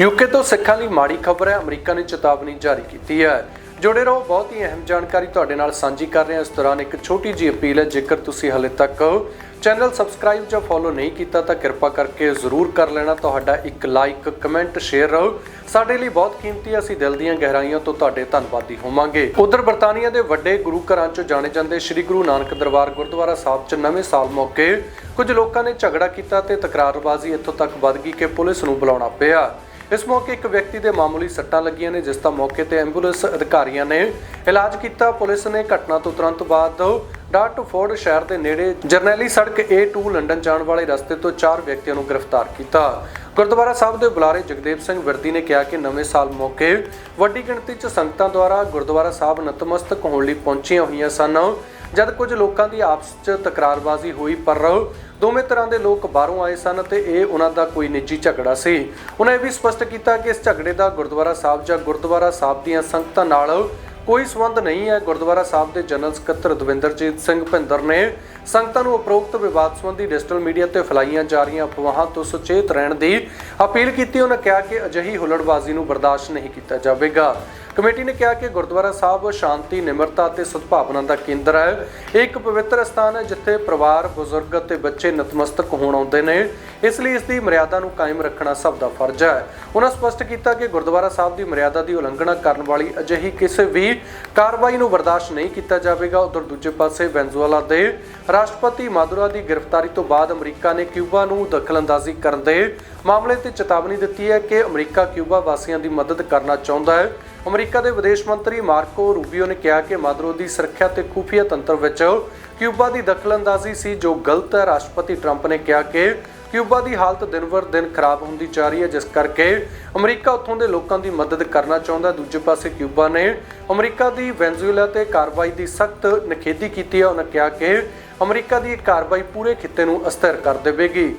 UK ਤੋਂ ਸਿੱਖਾਂ ਲਈ ਮਾੜੀ ਖਬਰ ਹੈ। ਅਮਰੀਕਾ ਨੇ ਚੇਤਾਵਨੀ ਜਾਰੀ ਕੀਤੀ ਹੈ। ਜੁੜੇ ਰਹੋ, ਬਹੁਤ ਹੀ ਅਹਿਮ ਜਾਣਕਾਰੀ ਤੁਹਾਡੇ ਨਾਲ ਸਾਂਝੀ ਕਰ ਰਹੇ ਹਾਂ। ਇਸ ਦੌਰਾਨ ਇੱਕ ਛੋਟੀ ਜਿਹੀ ਅਪੀਲ ਹੈ, ਜੇਕਰ ਤੁਸੀਂ ਹਾਲੇ ਤੱਕ ਚੈਨਲ ਸਬਸਕ੍ਰਾਈਬ ਜਾਂ ਫੋਲੋ ਨਹੀਂ ਕੀਤਾ, ਤਾਂ ਕਿਰਪਾ ਕਰਕੇ ਜ਼ਰੂਰ ਕਰ ਲੈਣਾ। ਤੁਹਾਡਾ ਇੱਕ ਲਾਈਕ, ਕਮੈਂਟ, ਸ਼ੇਅਰ ਰਹੋ। ਸਾਡੇ ਲਈ ਬਹੁਤ ਕੀਮਤੀ ਅਸੀਂ ਦਿਲ ਦੀਆਂ ਗਹਿਰਾਈਆਂ ਤੋਂ ਤੁਹਾਡੇ ਧੰਨਵਾਦੀ ਹੋਵਾਂਗੇ। ਉਧਰ ਬਰਤਾਨੀਆ ਦੇ ਵੱਡੇ ਗੁਰੂ ਘਰਾਂ 'ਚੋਂ ਜਾਣੇ ਜਾਂਦੇ ਸ੍ਰੀ ਗੁਰੂ ਨਾਨਕ ਦਰਬਾਰ ਗੁਰਦੁਆਰਾ ਸਾਹਿਬ 'ਚ ਨਵੇਂ ਸਾਲ ਮੌਕੇ ਕੁਝ ਲੋਕਾਂ ਨੇ ਝਗੜਾ ਕੀਤਾ ਤੇ ਤਕਰਾਰਬਾਜ਼ੀ ਇੱਥੋਂ ਤੱਕ ਵੱਧ ਗਈ ਕਿ ਪੁਲਿਸ ਨੂੰ ਬੁਲਾਉਣਾ ਪਿਆ। ਇਸ ਮੌਕੇ ਇੱਕ ਵਿਅਕਤੀ ਦੇ ਮਾਮੂਲੀ ਸੱਟਾਂ ਲੱਗੀਆਂ ਨੇ, ਜਿਸ ਦਾ ਮੌਕੇ ਤੇ ਐਂਬੂਲੈਂਸ ਅਧਿਕਾਰੀਆਂ ਨੇ ਇਲਾਜ ਕੀਤਾ। ਪੁਲਿਸ ਨੇ ਘਟਨਾ ਤੋਂ ਤੁਰੰਤ ਬਾਅਦ ਡਾਰਟਫੋਰਡ ਸ਼ਹਿਰ ਦੇ ਨੇੜੇ ਜਰਨੈਲੀ ਸੜਕ A2 ਲੰਡਨ ਜਾਣ ਵਾਲੇ ਰਸਤੇ ਤੋਂ ਚਾਰ ਵਿਅਕਤੀਆਂ ਨੂੰ ਗ੍ਰਿਫਤਾਰ ਕੀਤਾ। ਗੁਰਦੁਆਰਾ ਸਾਹਿਬ ਦੇ ਬੁਲਾਰੇ ਜਗਦੇਵ ਸਿੰਘ ਵਿਰਦੀ ਨੇ ਕਿਹਾ ਕਿ ਨਵੇਂ ਸਾਲ ਮੌਕੇ ਵੱਡੀ ਗਿਣਤੀ 'ਚ ਸੰਗਤਾਂ ਦੁਆਰਾ ਗੁਰਦੁਆਰਾ ਸਾਹਿਬ ਨਤਮਸਤਕ ਹੋਣ ਲਈ ਪਹੁੰਚੀਆਂ ਹੋਈਆਂ ਸਨ। ਜਦ ਕੁਝ ਲੋਕਾਂ ਦੀ ਆਪਸ 'ਚ ਤਕਰਾਰਬਾਜ਼ੀ ਹੋਈ, ਪਰ ਦੋਵੇਂ ਤਰ੍ਹਾਂ ਦੇ ਲੋਕ ਬਾਹਰੋਂ ਆਏ ਸਨ ਤੇ ਇਹ ਉਹਨਾਂ ਦਾ ਕੋਈ ਨਿੱਜੀ ਝਗੜਾ ਸੀ। ਉਹਨਾਂ ਇਹ ਵੀ ਸਪਸ਼ਟ ਕੀਤਾ ਕਿ ਇਸ ਝਗੜੇ ਦਾ ਗੁਰਦੁਆਰਾ ਸਾਹਿਬ ਜਾਂ ਗੁਰਦੁਆਰਾ ਸਾਹਿਬ ਦੀਆਂ ਸੰਗਤਾਂ ਨਾਲ ਕੋਈ ਸਬੰਧ ਨਹੀਂ ਹੈ। ਗੁਰਦੁਆਰਾ ਸਾਹਿਬ ਦੇ ਜਨਰਲ ਸਕੱਤਰ ਦਵਿੰਦਰਜੀਤ ਸਿੰਘ ਭਿੰਦਰ ਨੇ ਸੰਗਤਾਂ ਨੂੰ ਉਪਰੋਕਤ ਵਿਵਾਦ ਸੰਬੰਧੀ ਡਿਜੀਟਲ ਮੀਡੀਆ ਤੇ ਫੈਲਾਈਆਂ ਜਾ ਰਹੀਆਂ ਅਫਵਾਹਾਂ ਤੋਂ ਸੁਚੇਤ ਰਹਿਣ ਦੀ ਅਪੀਲ ਕੀਤੀ। ਉਹਨਾਂ ਕਿਹਾ ਕਿ ਅਜਿਹੀ ਹੁਲੜਬਾਜ਼ੀ ਨੂੰ ਬਰਦਾਸ਼ਤ ਨਹੀਂ ਕੀਤਾ ਜਾਵੇਗਾ। ਕਮੇਟੀ ਨੇ ਕਿਹਾ ਕਿ ਗੁਰਦੁਆਰਾ ਸਾਹਿਬ ਸ਼ਾਂਤੀ, ਨਿਮਰਤਾ ਅਤੇ ਸਦਭਾਵਨਾ ਦਾ ਕੇਂਦਰ ਹੈ। ਇਹ ਇੱਕ ਪਵਿੱਤਰ ਸਥਾਨ ਹੈ ਜਿੱਥੇ ਪਰਿਵਾਰ, ਬਜ਼ੁਰਗ ਅਤੇ ਬੱਚੇ ਨਤਮਸਤਕ ਹੋਣ ਆਉਂਦੇ ਨੇ। ਇਸ ਲਈ ਇਸ ਦੀ ਮਰਿਆਦਾ ਨੂੰ ਕਾਇਮ ਰੱਖਣਾ ਸਭ ਦਾ ਫਰਜ਼ ਹੈ। ਉਹਨਾਂ ਸਪਸ਼ਟ ਕੀਤਾ ਕਿ ਗੁਰਦੁਆਰਾ ਸਾਹਿਬ ਦੀ ਮਰਿਆਦਾ ਦੀ ਉਲੰਘਣਾ ਕਰਨ ਵਾਲੀ ਅਜਿਹੀ ਕਿਸੇ ਵੀ ਕਾਰਵਾਈ ਨੂੰ ਬਰਦਾਸ਼ਤ ਨਹੀਂ ਕੀਤਾ ਜਾਵੇਗਾ। ਉਧਰ ਦੂਜੇ ਪਾਸੇ ਵੈਨਜ਼ੂਏਲਾ ਦੇ ਰਾਸ਼ਟਰਪਤੀ ਮਾਦੁਰਾ ਦੀ ਗ੍ਰਿਫਤਾਰੀ ਤੋਂ ਬਾਅਦ ਅਮਰੀਕਾ ਨੇ ਕਿਊਬਾ ਨੂੰ ਦਖਲਅੰਦਾਜ਼ੀ ਕਰਨ ਦੇ ਮਾਮਲੇ ਤੇ ਚੇਤਾਵਨੀ ਦਿੱਤੀ ਹੈ ਕਿ ਅਮਰੀਕਾ ਕਿਊਬਾ ਵਾਸੀਆਂ ਦੀ ਮਦਦ ਕਰਨਾ ਚਾਹੁੰਦਾ ਹੈ। ਅਮਰੀਕਾ ਦੇ ਵਿਦੇਸ਼ ਮੰਤਰੀ ਮਾਰਕੋ ਰੂਬੀਓ ਨੇ ਕਿਹਾ ਕਿ ਮਾਦੁਰੋ ਦੀ ਸੁਰੱਖਿਆ ਤੇ ਖੂਫੀਆ ਤੰਤਰ ਵਿੱਚ ਕਿਊਬਾ ਦੀ ਦਖਲਅੰਦਾਜ਼ੀ ਸੀ ਜੋ ਗਲਤ ਹੈ। ਰਾਸ਼ਟਰਪਤੀ ਟਰੰਪ ਨੇ ਕਿਹਾ ਕਿ ਕਿਊਬਾ ਦੀ ਹਾਲਤ ਦਿਨ-ਬਰ ਦਿਨ ਖਰਾਬ ਹੁੰਦੀ ਜਾ ਰਹੀ ਹੈ, ਜਿਸ ਕਰਕੇ ਅਮਰੀਕਾ ਉੱਥੋਂ ਦੇ ਲੋਕਾਂ ਦੀ ਮਦਦ ਕਰਨਾ ਚਾਹੁੰਦਾ ਦੂਜੇ ਪਾਸੇ ਕਿਊਬਾ ਨੇ ਅਮਰੀਕਾ ਦੀ ਵੈਨਜ਼ੂਏਲਾ ਤੇ ਕਾਰਵਾਈ ਦੀ ਸਖਤ ਨਿਖੇਧੀ ਕੀਤੀ ਹੈ। ਉਹਨਾਂ ਕਿਹਾ ਕਿ ਅਮਰੀਕਾ ਦੀ ਇਹ ਕਾਰਵਾਈ ਪੂਰੇ ਖਿੱਤੇ ਨੂੰ ਅਸਥਿਰ ਕਰ ਦੇਵੇਗੀ।